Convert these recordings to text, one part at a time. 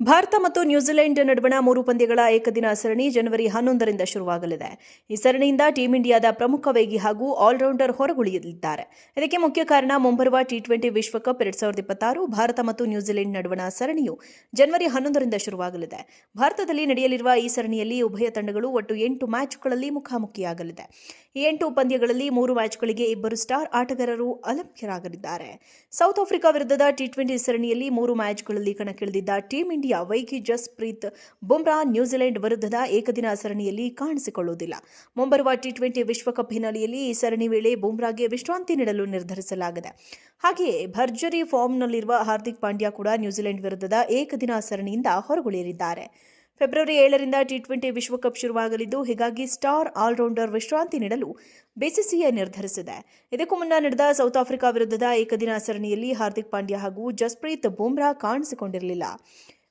ಭಾರತ ಮತ್ತು ನ್ಯೂಜಿಲೆಂಡ್ ನಡುವಣ ಮೂರು ಪಂದ್ಯಗಳ ಏಕದಿನ ಸರಣಿ ಜನವರಿ ಹನ್ನೊಂದರಿಂದ ಶುರುವಾಗಲಿದೆ. ಈ ಸರಣಿಯಿಂದ ಟೀಂ ಇಂಡಿಯಾದ ಪ್ರಮುಖ ವೇಗಿ ಹಾಗೂ ಆಲ್ರೌಂಡರ್ ಹೊರಗುಳಿಯಲಿದ್ದಾರೆ. ಇದಕ್ಕೆ ಮುಖ್ಯ ಕಾರಣ ಮುಂಬರುವ ಟಿ ಟ್ವೆಂಟಿ ವಿಶ್ವಕಪ್ ಎರಡ್ ಸಾವಿರದ ಇಪ್ಪತ್ತಾರು ಭಾರತ ಮತ್ತು ನ್ಯೂಜಿಲೆಂಡ್ ನಡುವಣ ಸರಣಿಯು ಜನವರಿ ಹನ್ನೊಂದರಿಂದ ಶುರುವಾಗಲಿದೆ. ಭಾರತದಲ್ಲಿ ನಡೆಯಲಿರುವ ಈ ಸರಣಿಯಲ್ಲಿ ಉಭಯ ತಂಡಗಳು ಒಟ್ಟು ಎಂಟು ಮ್ಯಾಚ್ಗಳಲ್ಲಿ ಮುಖಾಮುಖಿಯಾಗಲಿದೆ. ಈ ಎಂಟು ಪಂದ್ಯಗಳಲ್ಲಿ ಮೂರು ಮ್ಯಾಚ್ಗಳಿಗೆ ಇಬ್ಬರು ಸ್ಟಾರ್ ಆಟಗಾರರು ಅಲಭ್ಯರಾಗಲಿದ್ದಾರೆ ಸೌತ್ ಆಫ್ರಿಕಾ ವಿರುದ್ಧದ ಟಿ ಟ್ವೆಂಟಿ ಸರಣಿಯಲ್ಲಿ ಮೂರು ಮ್ಯಾಚ್ಗಳಲ್ಲಿ ಕಣಕ್ಕಿಳಿದಿದ್ದ ಟೀಂ ವೈಕಿ ಜಸ್ಪ್ರೀತ್ ಬುಮ್ರಾ ನ್ಯೂಜಿಲೆಂಡ್ ವಿರುದ್ಧದ ಏಕದಿನ ಸರಣಿಯಲ್ಲಿ ಕಾಣಿಸಿಕೊಳ್ಳುವುದಿಲ್ಲ. ಮುಂಬರುವ ಟಿ ಟ್ವೆಂಟಿ ವಿಶ್ವಕಪ್ ಹಿನ್ನೆಲೆಯಲ್ಲಿ ಈ ಸರಣಿ ವೇಳೆ ಬುಮ್ರಾಗೆ ವಿಶ್ರಾಂತಿ ನೀಡಲು ನಿರ್ಧರಿಸಲಾಗಿದೆ. ಹಾಗೆಯೇ ಭರ್ಜರಿ ಫಾರ್ಮ್ನಲ್ಲಿರುವ ಹಾರ್ದಿಕ್ ಪಾಂಡ್ಯ ಕೂಡ ನ್ಯೂಜಿಲೆಂಡ್ ವಿರುದ್ಧದ ಏಕದಿನ ಸರಣಿಯಿಂದ ಹೊರಗುಳಿಯಲಿದ್ದಾರೆ. ಫೆಬ್ರವರಿ ಏಳರಿಂದ ಟಿ ಟ್ವೆಂಟಿ ವಿಶ್ವಕಪ್ ಶುರುವಾಗಲಿದ್ದು, ಹೀಗಾಗಿ ಸ್ಟಾರ್ ಆಲ್ರೌಂಡರ್ ವಿಶ್ರಾಂತಿ ನೀಡಲು ಬಿಸಿಸಿಐ ನಿರ್ಧರಿಸಿದೆ. ಇದಕ್ಕೂ ಮುನ್ನ ನಡೆದ ಸೌತ್ ಆಫ್ರಿಕಾ ವಿರುದ್ಧದ ಏಕದಿನ ಸರಣಿಯಲ್ಲಿ ಹಾರ್ದಿಕ್ ಪಾಂಡ್ಯ ಹಾಗೂ ಜಸ್ಪ್ರೀತ್ ಬುಮ್ರಾ ಕಾಣಿಸಿಕೊಂಡಿರಲಿಲ್ಲ.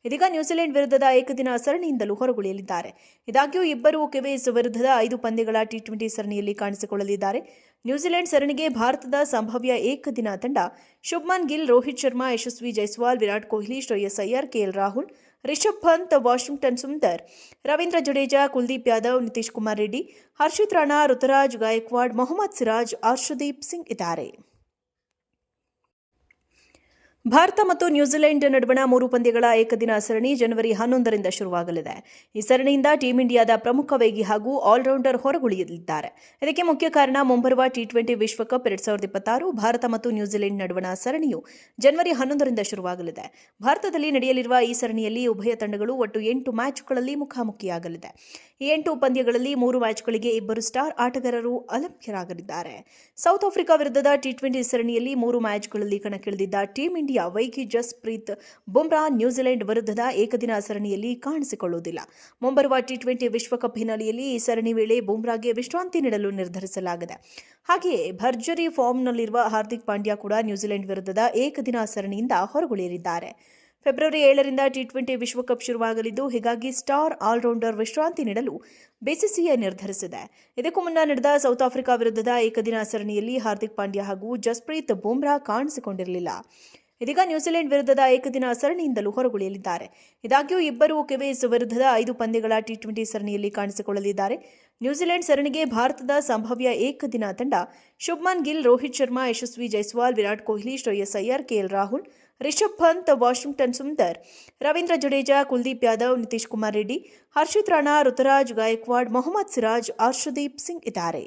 ಇದೀಗ ನ್ಯೂಜಿಲೆಂಡ್ ವಿರುದ್ಧದ ಏಕದಿನ ಸರಣಿಯಿಂದಲೂ ಹೊರಗುಳಿಯಲಿದ್ದಾರೆ. ಇದಾಗ್ಯೂ ಇಬ್ಬರು ಕೆವಿಎಸ್ ವಿರುದ್ಧದ ಐದು ಪಂದ್ಯಗಳ ಟಿ ಟ್ವೆಂಟಿ ಸರಣಿಯಲ್ಲಿ ಕಾಣಿಸಿಕೊಳ್ಳಲಿದ್ದಾರೆ. ನ್ಯೂಜಿಲೆಂಡ್ ಸರಣಿಗೆ ಭಾರತದ ಸಂಭಾವ್ಯ ಏಕದಿನ ತಂಡ ಶುಭ್ಮನ್ ಗಿಲ್, ರೋಹಿತ್ ಶರ್ಮಾ, ಯಶಸ್ವಿ ಜೈಸ್ವಾಲ್, ವಿರಾಟ್ ಕೊಹ್ಲಿ, ಶ್ರೇಯಸ್ ಅಯ್ಯರ್ ಕೆಎಲ್ ರಾಹುಲ್, ರಿಷಬ್ ಪಂತ್, ವಾಷಿಂಗ್ಟನ್ ಸುಂದರ್, ರವೀಂದ್ರ ಜಡೇಜಾ, ಕುಲ್ದೀಪ್ ಯಾದವ್, ನಿತೀಶ್ ಕುಮಾರ್ ರೆಡ್ಡಿ, ಹರ್ಷಿತ್ ರಾಣಾ, ಋತುರಾಜ್ ಗಾಯಕ್ವಾಡ್, ಮೊಹಮ್ಮದ್ ಸಿರಾಜ್ ಹರ್ಷದೀಪ್ ಸಿಂಗ್ ಇದ್ದಾರೆ. ಭಾರತ ಮತ್ತು ನ್ಯೂಜಿಲೆಂಡ್ ನಡುವಣ ಮೂರು ಪಂದ್ಯಗಳ ಏಕದಿನ ಸರಣಿ ಜನವರಿ ಹನ್ನೊಂದರಿಂದ ಶುರುವಾಗಲಿದೆ. ಈ ಸರಣಿಯಿಂದ ಟೀಂ ಇಂಡಿಯಾದ ಪ್ರಮುಖ ವೇಗಿ ಹಾಗೂ ಆಲ್ರೌಂಡರ್ ಹೊರಗುಳಿಯಲಿದ್ದಾರೆ. ಇದಕ್ಕೆ ಮುಖ್ಯ ಕಾರಣ ಮುಂಬರುವ ಟಿ ಟ್ವೆಂಟಿ ವಿಶ್ವಕಪ್ ಎರಡ್ ಸಾವಿರದ ಇಪ್ಪತ್ತಾರು, ಭಾರತ ಮತ್ತು ನ್ಯೂಜಿಲೆಂಡ್ ನಡುವಣ ಸರಣಿಯು ಜನವರಿ ಹನ್ನೊಂದರಿಂದ ಶುರುವಾಗಲಿದೆ. ಭಾರತದಲ್ಲಿ ನಡೆಯಲಿರುವ ಈ ಸರಣಿಯಲ್ಲಿ ಉಭಯ ತಂಡಗಳು ಒಟ್ಟು ಎಂಟು ಮ್ಯಾಚ್ಗಳಲ್ಲಿ ಮುಖಾಮುಖಿಯಾಗಲಿದೆ. ಈ ಎಂಟು ಪಂದ್ಯಗಳಲ್ಲಿ ಮೂರು ಮ್ಯಾಚ್ಗಳಿಗೆ ಇಬ್ಬರು ಸ್ಟಾರ್ ಆಟಗಾರರು ಅಲಭ್ಯರಾಗಲಿದ್ದಾರೆ. ಸೌತ್ ಆಫ್ರಿಕಾ ವಿರುದ್ಧದ ಟಿ ಟ್ವೆಂಟಿ ಸರಣಿಯಲ್ಲಿ ಮೂರು ಮ್ಯಾಚ್ಗಳಲ್ಲಿ ಕಣಕ್ಕಿಳಿದಿದ್ದ ಟೀಂ ಇಂಡಿಯಾ ವೈಕಿ ಜಸ್ಪ್ರೀತ್ ಬುಮ್ರಾ ನ್ಯೂಜಿಲೆಂಡ್ ವಿರುದ್ಧದ ಏಕದಿನ ಸರಣಿಯಲ್ಲಿ ಕಾಣಿಸಿಕೊಳ್ಳುವುದಿಲ್ಲ. ಮುಂಬರುವ ಟಿ ಟ್ವೆಂಟಿ ವಿಶ್ವಕಪ್ ಹಿನ್ನೆಲೆಯಲ್ಲಿ ಈ ಸರಣಿ ವೇಳೆ ಬುಮ್ರಾಗೆ ವಿಶ್ರಾಂತಿ ನೀಡಲು ನಿರ್ಧರಿಸಲಾಗಿದೆ. ಹಾಗೆಯೇ ಭರ್ಜರಿ ಫಾರ್ಮ್ನಲ್ಲಿರುವ ಹಾರ್ದಿಕ್ ಪಾಂಡ್ಯ ಕೂಡ ನ್ಯೂಜಿಲೆಂಡ್ ವಿರುದ್ಧದ ಏಕದಿನ ಸರಣಿಯಿಂದ ಹೊರಗುಳಿಯಲಿದ್ದಾರೆ. ಫೆಬ್ರವರಿ ಏಳರಿಂದ ಟಿ ಟ್ವೆಂಟಿ ವಿಶ್ವಕಪ್ ಶುರುವಾಗಲಿದ್ದು, ಹೀಗಾಗಿ ಸ್ಟಾರ್ ಆಲ್ರೌಂಡರ್ ವಿಶ್ರಾಂತಿ ನೀಡಲು ಬಿಸಿಸಿಐ ನಿರ್ಧರಿಸಿದೆ. ಇದಕ್ಕೂ ಮುನ್ನ ನಡೆದ ಸೌತ್ ಆಫ್ರಿಕಾ ವಿರುದ್ಧದ ಏಕದಿನ ಸರಣಿಯಲ್ಲಿ ಹಾರ್ದಿಕ್ ಪಾಂಡ್ಯ ಹಾಗೂ ಜಸ್ಪ್ರೀತ್ ಬುಮ್ರಾ ಕಾಣಿಸಿಕೊಂಡಿರಲಿಲ್ಲ. ಇದೀಗ ನ್ಯೂಜಿಲೆಂಡ್ ವಿರುದ್ಧದ ಏಕದಿನ ಸರಣಿಯಿಂದಲೂ ಹೊರಗುಳಿಯಲಿದ್ದಾರೆ. ಇದಾಗ್ಯೂ ಇಬ್ಬರು ಕೆವಿಎಸ್ ವಿರುದ್ಧದ ಐದು ಪಂದ್ಯಗಳ ಟಿ ಟ್ವೆಂಟಿ ಸರಣಿಯಲ್ಲಿ ಕಾಣಿಸಿಕೊಳ್ಳಲಿದ್ದಾರೆ. ನ್ಯೂಜಿಲೆಂಡ್ ಸರಣಿಗೆ ಭಾರತದ ಸಂಭಾವ್ಯ ಏಕದಿನ ತಂಡ ಶುಭ್ಮನ್ ಗಿಲ್, ರೋಹಿತ್ ಶರ್ಮಾ, ಯಶಸ್ವಿ ಜೈಸ್ವಾಲ್, ವಿರಾಟ್ ಕೊಹ್ಲಿ, ಶ್ರೇಯಸ್ ಅಯ್ಯರ್ ಕೆಎಲ್ ರಾಹುಲ್, ರಿಷಬ್ ಪಂತ್, ವಾಷಿಂಗ್ಟನ್ ಸುಂದರ್, ರವೀಂದ್ರ ಜಡೇಜಾ, ಕುಲ್ದೀಪ್ ಯಾದವ್, ನಿತೀಶ್ ಕುಮಾರ್ ರೆಡ್ಡಿ, ಹರ್ಷಿತ್ ರಾಣಾ, ಋತುರಾಜ್ ಗಾಯಕ್ವಾಡ್, ಮೊಹಮ್ಮದ್ ಸಿರಾಜ್ ಹರ್ಷದೀಪ್ ಸಿಂಗ್ ಇದ್ದಾರೆ.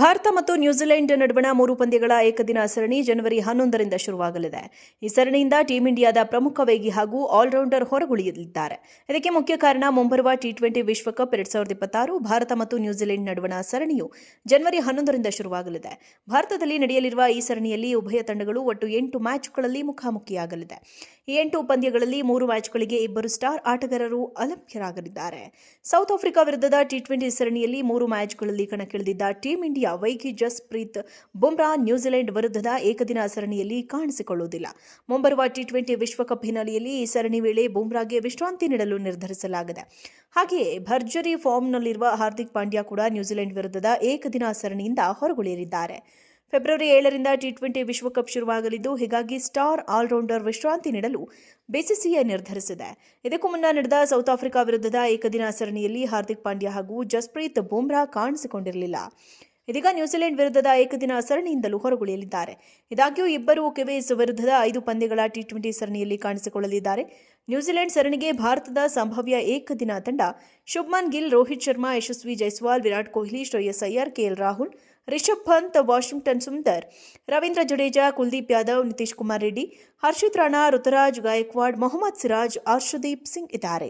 ಭಾರತ ಮತ್ತು ನ್ಯೂಜಿಲೆಂಡ್ ನಡುವಣ ಮೂರು ಪಂದ್ಯಗಳ ಏಕದಿನ ಸರಣಿ ಜನವರಿ ಹನ್ನೊಂದರಿಂದ ಶುರುವಾಗಲಿದೆ. ಈ ಸರಣಿಯಿಂದ ಟೀಂ ಇಂಡಿಯಾದ ಪ್ರಮುಖ ವೇಗಿ ಹಾಗೂ ಆಲ್ರೌಂಡರ್ ಹೊರಗುಳಿಯಲಿದ್ದಾರೆ. ಇದಕ್ಕೆ ಮುಖ್ಯ ಕಾರಣ ಮುಂಬರುವ ಟಿ ಟ್ವೆಂಟಿ ವಿಶ್ವಕಪ್ ಎರಡ್ ಸಾವಿರದ ಇಪ್ಪತ್ತಾರು, ಭಾರತ ಮತ್ತು ನ್ಯೂಜಿಲೆಂಡ್ ನಡುವಣ ಸರಣಿಯು ಜನವರಿ ಹನ್ನೊಂದರಿಂದ ಶುರುವಾಗಲಿದೆ. ಭಾರತದಲ್ಲಿ ನಡೆಯಲಿರುವ ಈ ಸರಣಿಯಲ್ಲಿ ಉಭಯ ತಂಡಗಳು ಒಟ್ಟು ಎಂಟು ಮ್ಯಾಚ್ಗಳಲ್ಲಿ ಮುಖಾಮುಖಿಯಾಗಲಿದೆ. ಈ ಎಂಟು ಪಂದ್ಯಗಳಲ್ಲಿ ಮೂರು ಮ್ಯಾಚ್ಗಳಿಗೆ ಇಬ್ಬರು ಸ್ಟಾರ್ ಆಟಗಾರರು ಅಲಭ್ಯರಾಗಲಿದ್ದಾರೆ ಸೌತ್ ಆಫ್ರಿಕಾ ವಿರುದ್ಧದ ಟಿ ಟ್ವೆಂಟಿ ಸರಣಿಯಲ್ಲಿ ಮೂರು ಮ್ಯಾಚ್ಗಳಲ್ಲಿ ಕಣಕ್ಕಿಳಿದಿದ್ದ ಟೀಂ ಇಂಡಿಯಾ ವೈಕಿ ಜಸ್ಪ್ರೀತ್ ಬುಮ್ರಾ ನ್ಯೂಜಿಲೆಂಡ್ ವಿರುದ್ಧದ ಏಕದಿನ ಸರಣಿಯಲ್ಲಿ ಕಾಣಿಸಿಕೊಳ್ಳುವುದಿಲ್ಲ. ಮುಂಬರುವ ಟಿ ಟ್ವೆಂಟಿ ವಿಶ್ವಕಪ್ ಹಿನ್ನೆಲೆಯಲ್ಲಿ ಈ ಸರಣಿ ವೇಳೆ ಬುಮ್ರಾಗೆ ವಿಶ್ರಾಂತಿ ನೀಡಲು ನಿರ್ಧರಿಸಲಾಗಿದೆ. ಹಾಗೆಯೇ ಭರ್ಜರಿ ಫಾರ್ಮ್ನಲ್ಲಿರುವ ಹಾರ್ದಿಕ್ ಪಾಂಡ್ಯ ಕೂಡ ನ್ಯೂಜಿಲೆಂಡ್ ವಿರುದ್ಧದ ಏಕದಿನ ಸರಣಿಯಿಂದ ಹೊರಗುಳಿಯಲಿದ್ದಾರೆ. ಫೆಬ್ರವರಿ ಏಳರಿಂದ ಟಿ ಟ್ವೆಂಟಿ ವಿಶ್ವಕಪ್ ಶುರುವಾಗಲಿದ್ದು, ಹೀಗಾಗಿ ಸ್ಟಾರ್ ಆಲ್ರೌಂಡರ್ ವಿಶ್ರಾಂತಿ ನೀಡಲು ಬಿಸಿಸಿಐ ನಿರ್ಧರಿಸಿದೆ. ಇದಕ್ಕೂ ಮುನ್ನ ನಡೆದ ಸೌತ್ ಆಫ್ರಿಕಾ ವಿರುದ್ಧದ ಏಕದಿನ ಸರಣಿಯಲ್ಲಿ ಹಾರ್ದಿಕ್ ಪಾಂಡ್ಯ ಹಾಗೂ ಜಸ್ಪ್ರೀತ್ ಬುಮ್ರಾ ಕಾಣಿಸಿಕೊಂಡಿರಲಿಲ್ಲ. ಇದೀಗ ನ್ಯೂಜಿಲೆಂಡ್ ವಿರುದ್ಧದ ಏಕದಿನ ಸರಣಿಯಿಂದಲೂ ಹೊರಗುಳಿಯಲಿದ್ದಾರೆ. ಇದಾಗ್ಯೂ ಇಬ್ಬರು ಕೆವಿಎಸ್ ವಿರುದ್ಧದ ಐದು ಪಂದ್ಯಗಳ ಟಿ ಟ್ವೆಂಟಿ ಸರಣಿಯಲ್ಲಿ ಕಾಣಿಸಿಕೊಳ್ಳಲಿದ್ದಾರೆ. ನ್ಯೂಜಿಲೆಂಡ್ ಸರಣಿಗೆ ಭಾರತದ ಸಂಭಾವ್ಯ ಏಕದಿನ ತಂಡ ಶುಭ್ಮನ್ ಗಿಲ್, ರೋಹಿತ್ ಶರ್ಮಾ, ಯಶಸ್ವಿ ಜೈಸ್ವಾಲ್, ವಿರಾಟ್ ಕೊಹ್ಲಿ, ಶ್ರೇಯಸ್ ಅಯ್ಯರ್ ಕೆಎಲ್ ರಾಹುಲ್, ರಿಷಬ್ ಪಂತ್, ವಾಷಿಂಗ್ಟನ್ ಸುಂದರ್, ರವೀಂದ್ರ ಜಡೇಜಾ, ಕುಲ್ದೀಪ್ ಯಾದವ್, ನಿತೀಶ್ ಕುಮಾರ್ ರೆಡ್ಡಿ, ಹರ್ಷಿತ್ ರಾಣಾ, ಋತುರಾಜ್ ಗಾಯಕ್ವಾಡ್, ಮೊಹಮ್ಮದ್ ಸಿರಾಜ್, ಅರ್ಷದೀಪ್ ಸಿಂಗ್ ಇದ್ದಾರೆ.